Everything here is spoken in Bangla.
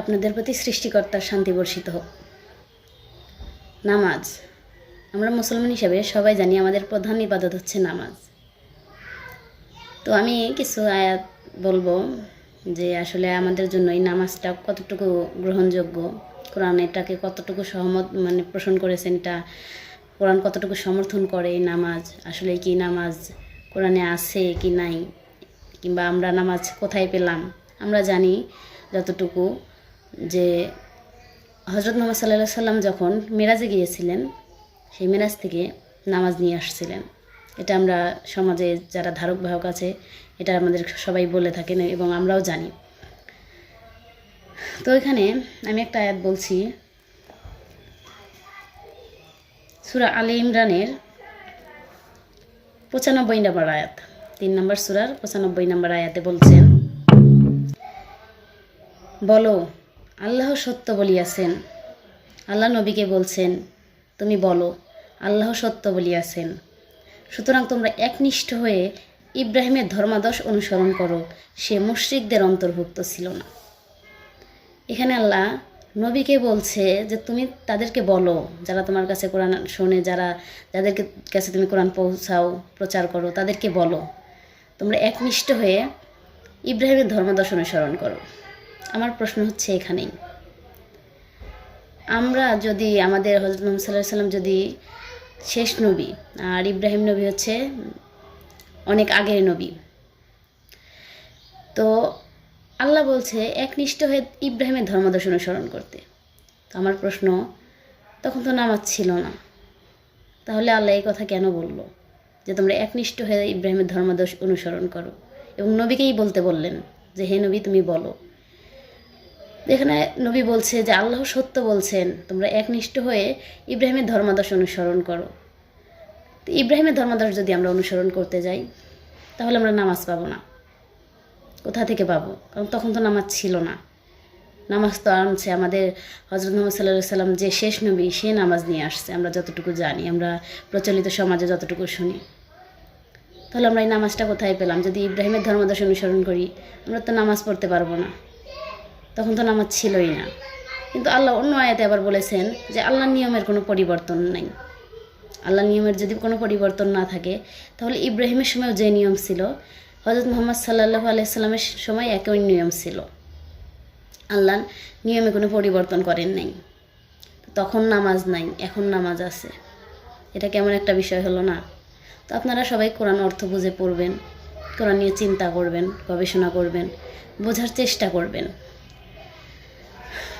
আপনাদের প্রতি সৃষ্টিকর্তার শান্তি বর্ষিত হোক। নামাজ। আমরা মুসলমান হিসাবে সবাই জানি আমাদের প্রধান ইবাদত হচ্ছে নামাজ। তো আমি কিছু আয়াত বলব যে আসলে আমাদের জন্য এই নামাজটা কতটুকু গ্রহণযোগ্য কোরআন এটাকে কতটুকু সহমত মানে পোষণ করেছেন এটা, কোরআন কতটুকু সমর্থন করে এই নামাজ, আসলে কি নামাজ কোরআনে আছে কি নাই, কিংবা আমরা নামাজ কোথায় পেলাম, আমরা জানি যতটুকু। যে হজরত মোহাম্মদ সাল্লাহ সাল্লাম যখন মেরাজে গিয়েছিলেন, সেই মেরাজ থেকে নামাজ নিয়ে আসছিলেন। এটা আমরা সমাজে যারা ধারক বাহক আছে, এটা আমাদের সবাই বলে থাকেন এবং আমরাও জানি। তো এখানে আমি একটা আয়াত বলছি। সুরা আলী ইমরানের পঁচানব্বই নম্বর আয়াত। তিন নম্বর সুরার পঁচানব্বই নম্বর আয়াতে বলছেন, বলো আল্লাহ সত্য বলিয়াছেন। আল্লাহ নবীকে বলছেন, তুমি বলো, আল্লাহ সত্য বলিয়াছেন। সুতরাং তোমরা একনিষ্ঠ হয়ে ইব্রাহিমের ধর্মাদর্শ অনুসরণ করো, সে মুশ্রিকদের অন্তর্ভুক্ত ছিল না। এখানে আল্লাহ নবীকে বলছে যে, তুমি তাদেরকে বলো, যারা তোমার কাছে কোরআন শোনে, যারা যাদেরকে কাছে তুমি কোরআন পৌঁছাও, প্রচার করো, তাদেরকে বলো। তোমরা একনিষ্ঠ হয়ে ইব্রাহিমের ধর্মাদর্শ অনুসরণ করো। আমার প্রশ্ন হচ্ছে এখানেই। আমরা যদি আমাদের হজরত মোহাম্মদ সাল্লাহ সাল্লাম যদি শেষ নবী আর ইব্রাহিম নবী হচ্ছে অনেক আগের নবী, তো আল্লাহ বলছে, একনিষ্ঠ হয়ে ইব্রাহিমের ধর্মাদর্শ অনুসরণ করতে। তো আমার প্রশ্ন, তখন তো নামাজ ছিল না, তাহলে আল্লাহ এই কথা কেন বলল? যে তোমরা একনিষ্ঠ হয়ে ইব্রাহিমের ধর্মাদর্শ অনুসরণ করো। এবং নবীকেই বলতে বললেন যে, হে নবী, তুমি বলো। এখানে নবী বলছে যে আল্লাহ সত্য বলছেন, তোমরা একনিষ্ঠ হয়ে ইব্রাহিমের ধর্মাদর্শ অনুসরণ করো। তো ইব্রাহিমের ধর্মাদর্শ যদি আমরা অনুসরণ করতে যাই, তাহলে আমরা নামাজ পাবো না। কোথা থেকে পাবো? কারণ তখন তো নামাজ ছিল না। নামাজ তো আনছে আমাদের হজরত মোহাম্মদ সাল্লাহ সাল্লাম যে শেষ নবী, সে নামাজ নিয়ে আসছে। আমরা যতটুকু জানি, আমরা প্রচলিত সমাজে যতটুকু শুনি। তাহলে আমরা এই নামাজটা কোথায় পেলাম? যদি ইব্রাহিমের ধর্মাদর্শ অনুসরণ করি, আমরা তো নামাজ পড়তে পারব না। তখন তো নামাজ ছিলই না। কিন্তু আল্লাহ অন্য আয়াতে আবার বলেছেন যে আল্লাহর নিয়মের কোনো পরিবর্তন নেই। আল্লাহ নিয়মের যদি কোনো পরিবর্তন না থাকে, তাহলে ইব্রাহিমের সময়ও যে নিয়ম ছিল হজরত মোহাম্মদ সাল্লাহ আলাইসাল্লামের সময় একই নিয়ম ছিল। আল্লাহ নিয়মে কোনো পরিবর্তন করেন নাই। তখন নামাজ নাই, এখন নামাজ আছে। এটা কেমন একটা বিষয় হলো না? তো আপনারা সবাই কোরআন অর্থ বুঝে পড়বেন, কোরআন নিয়ে চিন্তা করবেন, গবেষণা করবেন, বোঝার চেষ্টা করবেন।